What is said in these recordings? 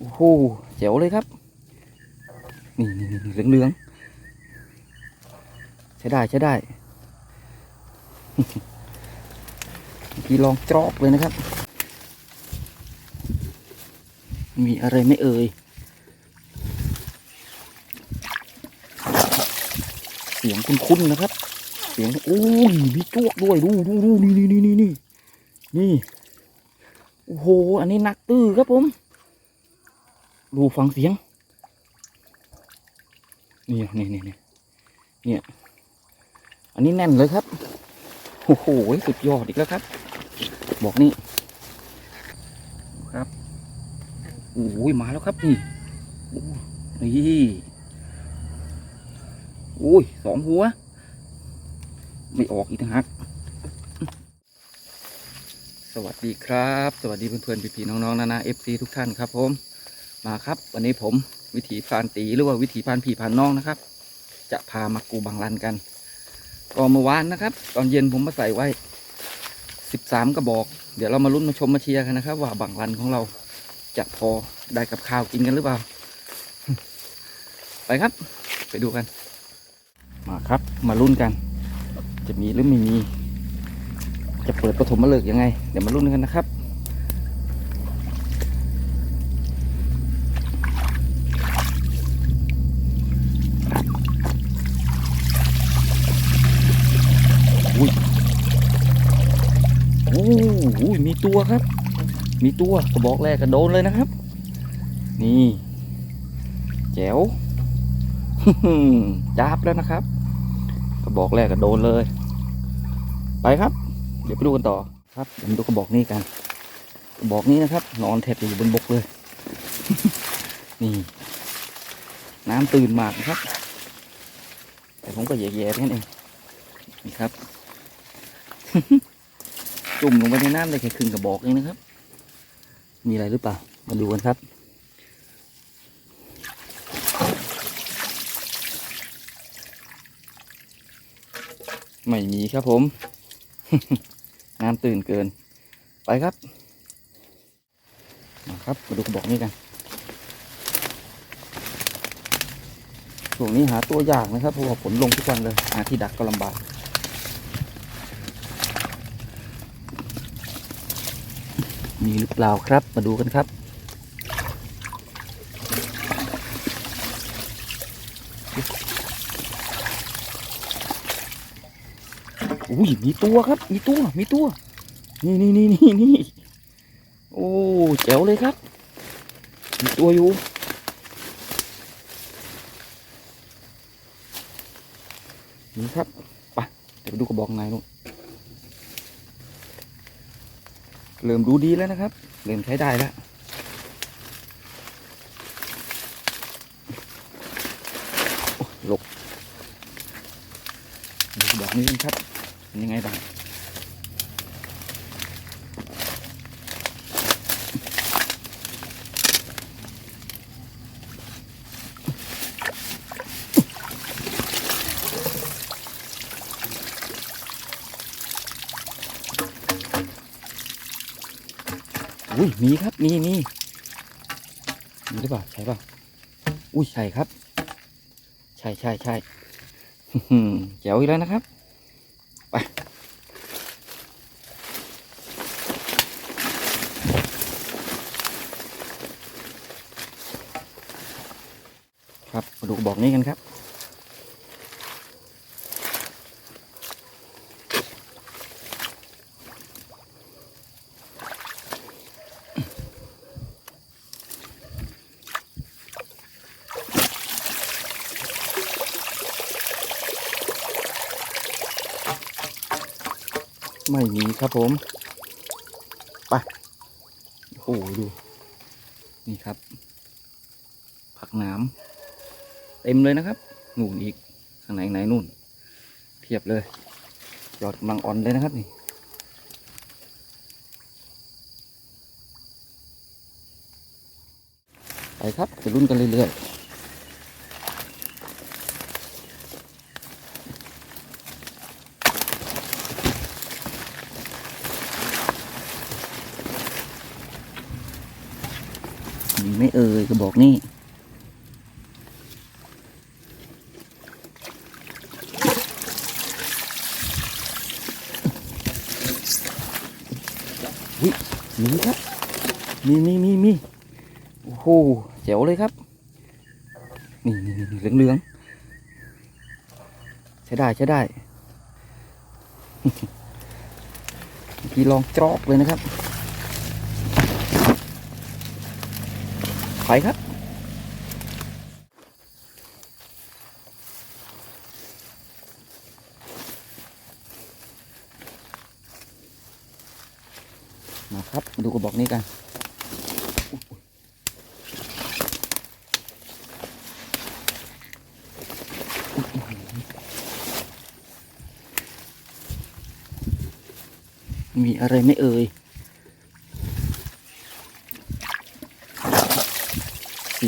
โอ้โหเจ๋วเลยครับ นี่นี่นเหลืองเหลืองใช้ได้ใช้ได้เมื่อกี้ลองจอกเลยนะครับ มีอะไรไม่เอ่ย เสียงคุ้นๆนะครับ เสียงโอ้ยมีจวกด้วยดูดูดูนี่นี่นี่นี่นี่นี่โอ้โห อันนี้หนักตื้อครับผม ดูฟังเสียงเนี่ยเนี่ยเนี่ยเนี่ยเนี่ย อันนี้แน่นเลยครับ โอ้โห สุดยอดอีกแล้วครับ บอกนี่ ครับ โอ้ยมาแล้วครับนี่ นี่โอ้ยสองหัว ไม่ออกอีกนะฮะสวัสดีครับ สวัสดีเพื่อนๆพี่ๆน้องๆนานาเอฟซีทุกท่านครับผม มาครับ วันนี้ผมวิถีพานตีหรือว่าวิถีพานผีพานน้องนะครับ จะพามากูบางรันกัน ก็เมื่อวานนะครับ ตอนเย็นผมมาใส่ไว้สิบสามกระบอก เดี๋ยวเรามาลุ้นมาชมมาเชียร์กันนะครับ ว่าบางรันของเราจะพอได้กับข้าวกินกันหรือเปล่า ไปครับ ไปดูกัน มาครับมาลุ้นกัน จะมีหรือไม่มี จะเปิดปฐมฤกษ์ยังไง เดี๋ยวมาลุ้นกันนะครับ อุ้ยโอ้โหมี ตัวครับ มีตัวกระบอกแรกกระโดนเลยนะครับ นี่แจ๋วจับแล้วนะครับกระบอกแรกกระโดนเลย ไปครับ เดี๋ยวไปดูกันต่อครับเดี๋ยวมาดูกระบอกนี้กันกระบอกนี้นะครับ นอนแทบอยู่บนบกเลย นี่ น้ำตื่นมากนะครับ แต่ผมก็แย่ๆแค่นั้นเองนี่ครับ จุ่มลงไปในน้ำได้แค่ครึ่งกระบอกเองนะครับ มีอะไรหรือเปล่า มาดูกันครับ ไม่มีครับผม น้ำตื่นเกิน ไปครับมาครับ มาดูกระบอกนี้กันช่วงนี้หาตัวยากนะครับเพราะว่าฝนลงทุกวันเลยหาที่ดักก็ลำบาก มีหรือเปล่าครับ มาดูกันครับอุ้ยมีตัวครับ มีตัว มีตัว นี่นี่นี่นี่นี่โอ้แจ๋วเลยครับ มีตัวอยู่ นี่ครับ ไปเดี๋ยวไปดูกระบอกในนู่น เริ่มดูดีแล้วนะครับ เริ่มใช้ได้แล้วหลบดูแบบอกนี้กันครับเป็นยังไงบ้าง อุ้ยมีครับมีมีมีหรือเปล่าใช่ป่าอุ้ยใช่ครับ ใช่ใช่ใช่แจ๋วอีกแล้วนะครับ ไปครับมาดูบอกนี้กันครับ ไม่มีครับผมไปโอ้โหดู นี่ครับ ผักน้ำเต็มเลยนะครับนู่นอีกข้างในไหนนู่นเพียบเลยยอดกำลังอ่อนเลยนะครับนี่ไปครับไปรุ่นกันเรื่อยๆ มีไม่เอ่ยกระบอกนี่วิมีครับ มีมีมีมีโอ้โหเจ๋วเลยครับ นี่นี่นี่เหลืองเหลืองใช้ได้ใช้ได้เมื่อกี้ลองจอกเลยนะครับ ไปครับ มาครับ มาดูกระบอกนี้กันมีอะไรไม่เอ่ย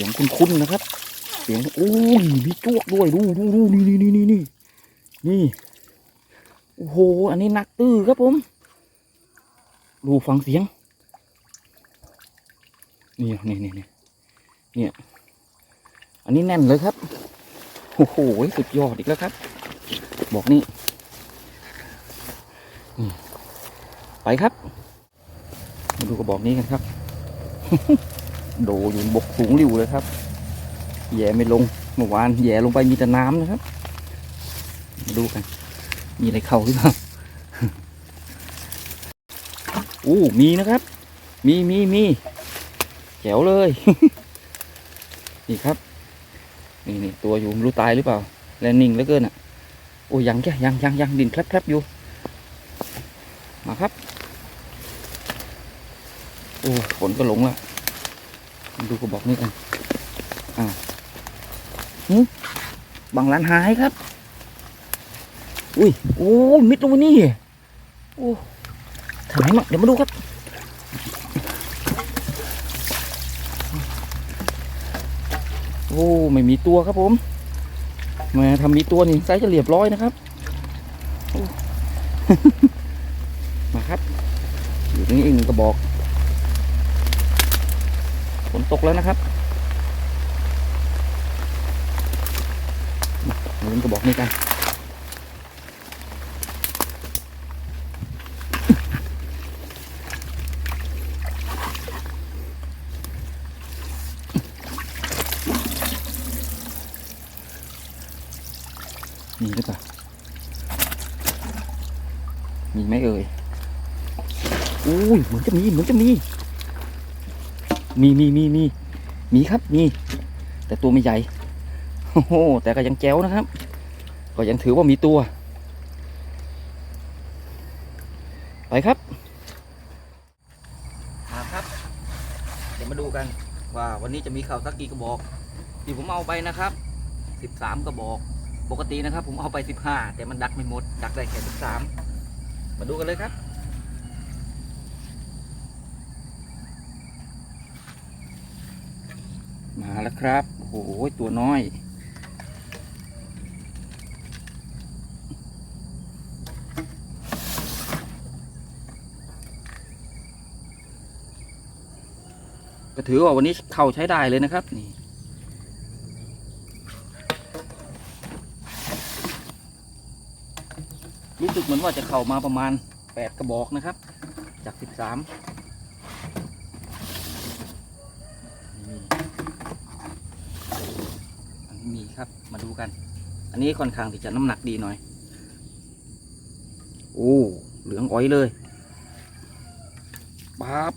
สียงคุ้นๆนะครับ เสียงโอ้ยมีจวกด้วยดูดูดูนี่นี่นี่นี่นี่นี่โอ้โหอันนี้นักตื้อครับผมดูฟังเสียงนี่นี่นี่นี่เนี่ย อันนี้แน่นเลยครับโอ้โหสุดยอดอีกแล้วครับ บอกนี่นี่ไปครับ มาดูกระบอกนี้กันครับ โดอยู่บกสูงริ้วเลยครับ แย่ไม่ลงเมื่อวานแย่ลงไปมีแต่น้ำนะครับมาดูกัน มีอะไรเข้าหรือเปล่าอู้มีนะครับ มีมีมีแจ๋วเลย นี่ครับ นี่นี่ตัวอยู่รู้ตายหรือเปล่า แลนนิ่งเหลือเกินอะ โอ้ยังแค่ยังยังยังดินแคลบๆอยู่ มาครับ โอ้ฝนก็หลงละ ดูกระบอกนี้กันอ่าหึบางร้านหายครับ อุ้ย โอ้ยมิดลงมานี่ โอ้ถ่ายมาเดี๋ยวมาดูครับ โอ้ ไม่มีตัวครับผม มาทำมีตัวนี่ไซส์จะเรียบร้อยนะครับมาครับ อยู่ตรงนี้อีกหนึ่งกระบอก ฝนตกแล้วนะครับมาลุ้นกระบอกนี้กันมีหรือเปล่ามีไหมเอ่ยอุ้ยเหมือนจะมี เหมือนจะมี มีมีมีมีมีครับมีแต่ตัวไม่ใหญ่โอ้โหแต่ก็ยังแจ๋วนะครับ ก็ยังถือว่ามีตัว ไปครับมาครับ เดี๋ยวมาดูกันว่าวันนี้จะมีข่าวสักกี่กระบอกที่ผมเอาไปนะครับสิบสามกระบอก ปกตินะครับ ผมเอาไปสิบห้าแต่มันดักไม่หมด ดักได้แค่สิบสามมาดูกันเลยครับ มาแล้วครับโอ้โหตัวน้อย ก็ถือว่าวันนี้เข่าใช้ได้เลยนะครับนี่รู้สึกเหมือนว่าจะเข่ามาประมาณ 8 กระบอกนะครับ จาก 13 ครับ มาดูกัน อันนี้ค่อนข้างที่จะน้ำหนักดีหน่อย โอ้เหลืองอ้อยเลยปั๊บ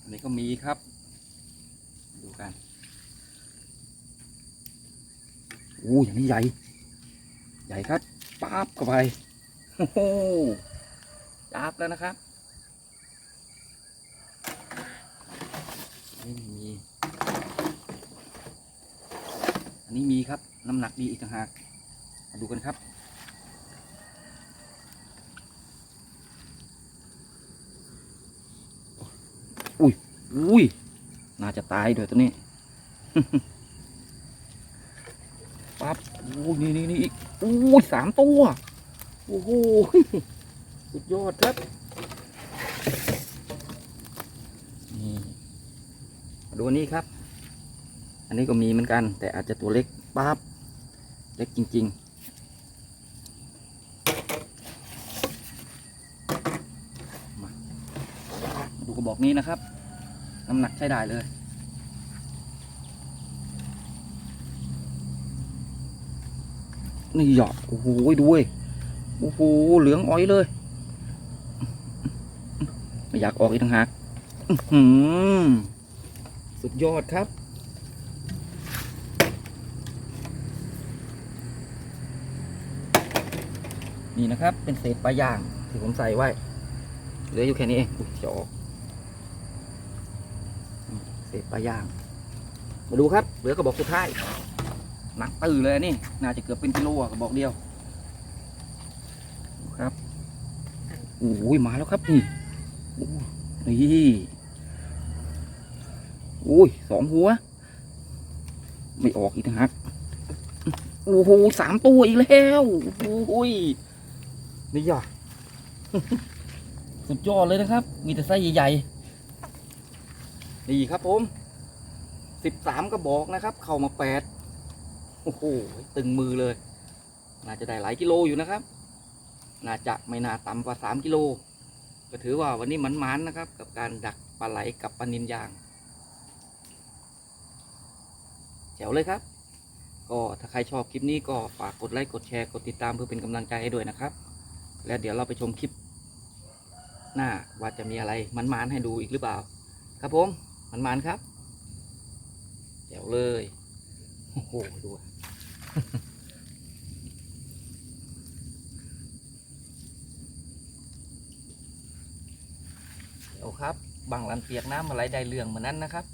อันนี้ก็มีครับ ดูกันโอ้อย่างนี้ใหญ่ ใหญ่ครับปั๊บเข้าไปโอ้โหจับแล้วนะครับ นี่มี อันนี้มีครับ น้ำหนักดีอีกต่างหาก มาดูกันครับ อุ้ย อุ้ย น่าจะตายด้วยตัวนี้ ปั๊บโอ้ยนี่นี่นี่อีกโอ้ยสามตัว โอ้โห สุดยอดครับ นี่มา ดูอันนี้ครับ อันนี้ก็มีเหมือนกัน แต่อาจจะตัวเล็กปั๊บเล็กจริงๆมาดูกระบอกนี้นะครับ น้ำหนักใช้ได้เลย นี่หยอดโอ้โหดูเว้ยโอ้โหเหลืองอ้อยเลย ไม่อยากออกอีกต่างหากอื้อหือ สุดยอดครับ นี่นะครับเป็นเศษปลาย่างที่ผมใส่ไว้เหลืออยู่แค่นี้เองอุ๊ยจะออกเศษปลาย่าง มาดูครับ เหลือกระบอกสุดท้ายหนักตื่อเลยนี่ น่าจะเกือบเป็นกิโลกระบอกเดียวครับโอ้ยมาแล้วครับนี่นี่ อ้ยสองหัว ไม่ออกอีกนะฮะโอ้โหสามตัวอีกแล้วโอ้ยนี่ย่ะสุดยอดเลยนะครับ มีแต่ไส้ใหญ่ๆนี่ครับผมสิบสามกระบอกนะครับ เข้ามาแปดโอ้โหตึงมือเลย น่าจะได้หลายกิโลอยู่นะครับ น่าจะไม่น่าต่ำกว่าสามกิโลก็ถือว่าวันนี้มันมันๆนะครับ กับการดักปลาไหลกับปลานินยาง แจ๋วเลยครับ ก็ถ้าใครชอบคลิปนี้ก็ฝากกดไลค์กดแชร์กดติดตามเพื่อเป็นกำลังใจให้ด้วยนะครับ แล้วเดี๋ยวเราไปชมคลิปหน้าว่าจะมีอะไรมันๆให้ดูอีกหรือเปล่า ครับผมมันๆครับแจ๋วเลยโอ้โหดูเดี๋ยวครับ บางลันเปียกน้ำอะไรได้เรื่องเหมือนนั้นนะครับ